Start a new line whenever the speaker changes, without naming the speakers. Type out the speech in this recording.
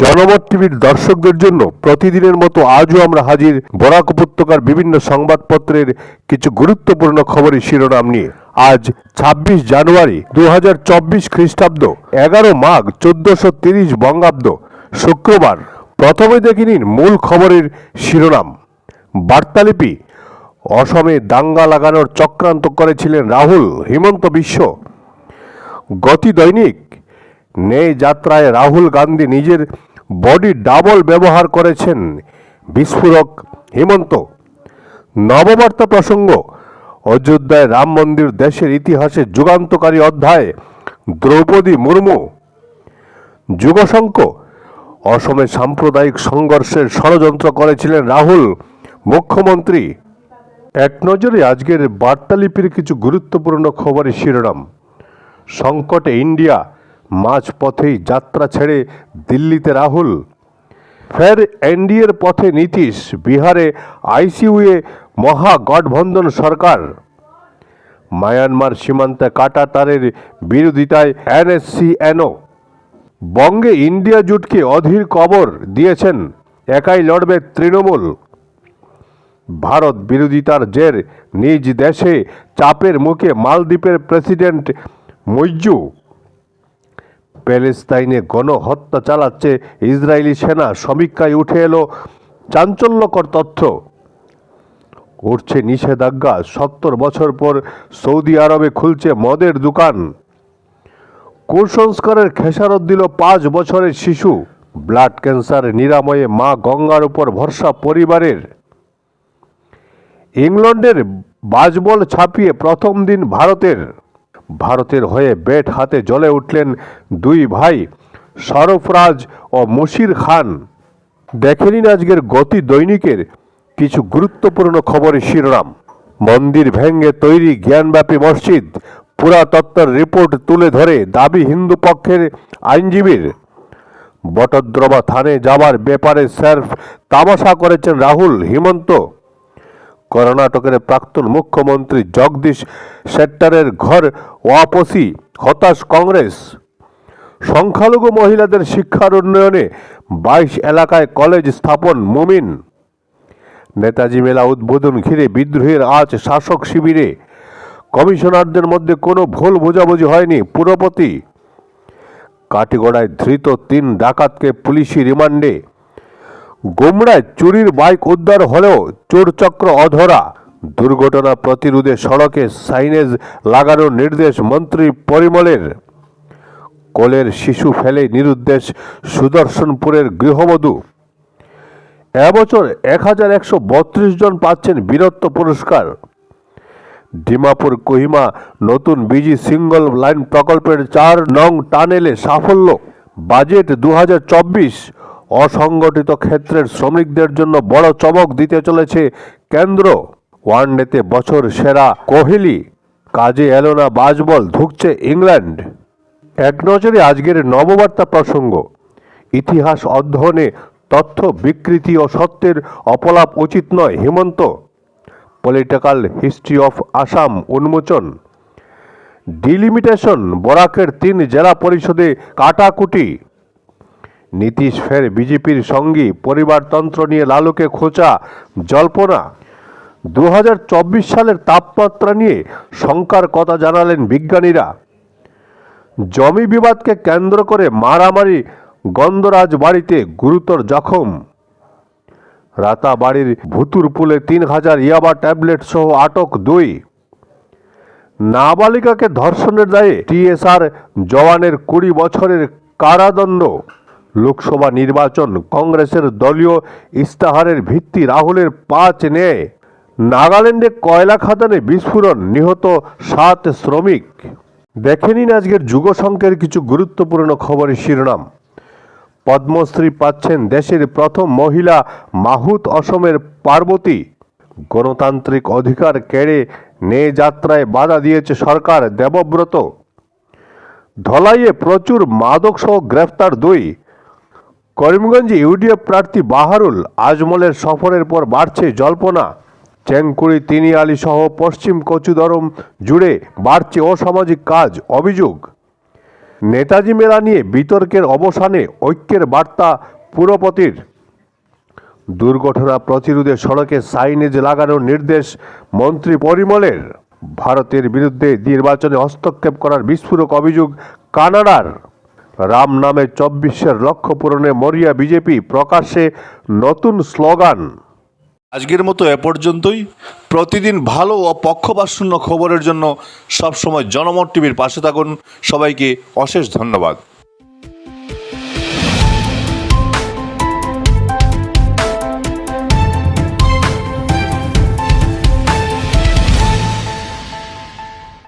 জনমত টিভির দর্শকদের জন্য প্রতিদিনের মতো আজও আমরা হাজির বরাক উপত্যকার বিভিন্ন সংবাদপত্রের কিছু গুরুত্বপূর্ণ খবরের শিরোনাম নিয়ে। আজ ২৬ জানুয়ারি দু হাজার চব্বিশ খ্রিস্টাব্দ, এগারো মাঘ চোদ্দশো তিরিশ বঙ্গাব্দ, শুক্রবার। প্রথমে দেখে নিন মূল খবরের শিরোনাম। বার্তালিপি, অসমে দাঙ্গা লাগানোর চক্রান্ত করেছিলেন রাহুল, হিমন্ত বিশ্ব। গতি দৈনিক নেই যাত্রায় রাহুল গান্ধী নিজের বডি ডাবল ব্যবহার করেছেন। বিস্ফোরক হেমন্ত। নববার্তা প্রসঙ্গ, অযোধ্যায় রাম মন্দির দেশের ইতিহাসে যুগান্তকারী অধ্যায়, দ্রৌপদী মুর্মু। যুগশঙ্ক, অসমে সাম্প্রদায়িক সংঘর্ষের ষড়যন্ত্র করেছিলেন রাহুল, মুখ্যমন্ত্রী। এক নজরে আজকের বার্তালিপির কিছু গুরুত্বপূর্ণ খবরের শিরোনাম, সংকটে ইন্ডিয়া মাঝপথেই যাত্রা ছেড়ে দিল্লিতে রাহুল। ফের এনডিএর পথে নীতিশ, বিহারে আইসিইউয়ে মহাগঠবন্ধন সরকার। মায়ানমার সীমান্তে কাটা তারের বিরোধিতায় এনএসসিএনও। বঙ্গে ইন্ডিয়া জুটকে অধীর কবর দিয়েছেন একাই লড়বে তৃণমূল। ভারত বিরোধিতার জের নিজ দেশে চাপের মুখে মালদ্বীপের প্রেসিডেন্ট মইজু প্যালেস্তাইনে গণহত্যা চালাচ্ছে ইসরায়েলি সেনা। সমীক্ষায় উঠে এলো চাঞ্চল্যকর তথ্য। উঠছে নিষেধাজ্ঞা। সত্তর বছর পর সৌদি আরবে খুলছে মদের দোকান। কুসংস্কারের খেসারত দিল পাঁচ বছরের শিশু। ব্লাড ক্যান্সার, নিরাময়ে মা গঙ্গার উপর ভরসা পরিবারের। ইংল্যান্ডের বাজবল ছাপিয়ে প্রথম দিন ভারতের ভারতের হয়ে ব্যাট হাতে জ্বলে উঠলেন দুই ভাই সরফরাজ ও মুশির খান। দেখে নিন আজকের গতি দৈনিকের কিছু গুরুত্বপূর্ণ খবরের শিরোনাম। মন্দির ভেঙ্গে তৈরি জ্ঞানব্যাপী মসজিদ, পুরাতত্ত্বের রিপোর্ট তুলে ধরে দাবি হিন্দু পক্ষের আইনজীবীর। বটদ্রবা থানে যাবার ব্যাপারে স্যার্ফ তামাশা করেছেন রাহুল, হিমন্ত। কর্ণাটকের প্রাক্তন মুখ্যমন্ত্রী জগদীশ শেট্টারের ঘর ওয়াপসি, হতাশ কংগ্রেস। সংখ্যালঘু মহিলাদের শিক্ষার উন্নয়নে বাইশ এলাকায় কলেজ স্থাপন মুমিন। নেতাজি মেলা উদ্বোধন ঘিরে বিদ্রোহের আজ শাসক শিবিরে। কমিশনারদের মধ্যে কোনো ভুল বোঝাবুঝি হয়নি পুরপতি। কাটিগড়ায় ধৃত তিন ডাকাতকে পুলিশি রিমান্ডে। গোমড়ায় চুরির বাইক উদ্ধার হলেও চোরচক্র অধরা। দুর্ঘটনা প্রতিরোধে সড়কে সাইনেজ লাগানোর নির্দেশ মন্ত্রী পরিমলের। কোলের শিশু ফেলে নিরুদ্দেশ সুদর্শনপুরের গৃহবধূ। এবছর এক হাজার একশো বত্রিশ জন পাচ্ছেন বীরত্ব পুরস্কার। ডিমাপুর কোহিমা নতুন বিজি সিঙ্গল লাইন প্রকল্পের চার নং টানেলে সাফল্য। বাজেট দু হাজার চব্বিশ অসংগঠিত ক্ষেত্রের শ্রমিকদের জন্য বড় চমক দিতে চলেছে কেন্দ্র। ওয়ানডেতে বছর সেরা কোহলি, কাজে এলো না বাজবল ধুকছে ইংল্যান্ড। এক নজরে আজকের নববার্তা প্রসঙ্গ, ইতিহাস অধ্যয়নে তথ্য, বিকৃতি ও সত্যের অপলাপ উচিত নয় Hemanta. Political history of Assam উন্মোচন। ডিলিমিটেশন, বরাকের তিন জেলা পরিষদে কাটাকুটি। নীতিশ ফের বিজেপির সঙ্গী, পরিবারতন্ত্র নিয়ে লালুকে খোঁচা, জল্পনা। দু হাজার চব্বিশ সালের তাপমাত্রা নিয়ে শঙ্কার কথা জানালেন বিজ্ঞানীরা। জমি বিবাদকে কেন্দ্র করে মারামারি গন্ধরাজ বাড়িতে গুরুতর জখম। রাতাবাড়ির ভুতুরপুলে তিন হাজার ইয়াবা ট্যাবলেট সহ আটক দুই। নাবালিকাকে ধর্ষণের দায়ে টিএসআর জওয়ানের কুড়ি বছরের কারাদণ্ড। লোকসভা নির্বাচন কংগ্রেসের দলীয় ইস্তাহারের ভিত্তি রাহুলের পাঁচ নেয় নাগাল্যান্ডে কয়লা খাদানে বিস্ফোরণ, নিহত সাত শ্রমিক। দেখে নিন আজকের যুগসংখ্যের কিছু গুরুত্বপূর্ণ খবরের শিরোনাম। পদ্মশ্রী পাচ্ছেন দেশের প্রথম মহিলা মাহুত অসমের পার্বতী। গণতান্ত্রিক অধিকার কেড়ে নে যাত্রায় বাধা দিয়েছে সরকার দেবব্রত। ধলাইয়ে প্রচুর মাদক সহ গ্রেফতার দুই। করিমগঞ্জে ইউডিএফ প্রার্থী বাহারুল আজমলের সফরের পর বাড়ছে জল্পনা। চেংকুড়ি তিনিয়ালি সহ পশ্চিম কচুদরম জুড়ে বাড়ছে অসামাজিক কাজ, অভিযোগ। নেতাজি মেলা নিয়ে বিতর্কের অবসানে ঐক্যের বার্তা পুরপতির। দুর্ঘটনা প্রতিরোধে সড়কে সাইনেজ লাগানোর নির্দেশ মন্ত্রী পরিমলের। ভারতের বিরুদ্ধে নির্বাচনে হস্তক্ষেপ করার বিস্ফোরক অভিযোগ কানাডার। রাম নামে চব্বিশের লক্ষ্য পূরণে মরিয়া বিজেপি প্রকাশে নতুন স্লোগান।
আজকের মতো এ পর্যন্তই। প্রতিদিন ভালো ও পক্ষপাতশূন্য খবরের জন্য সবসময় জনমত টিভির পাশে থাকুন। সবাইকে অশেষ ধন্যবাদ।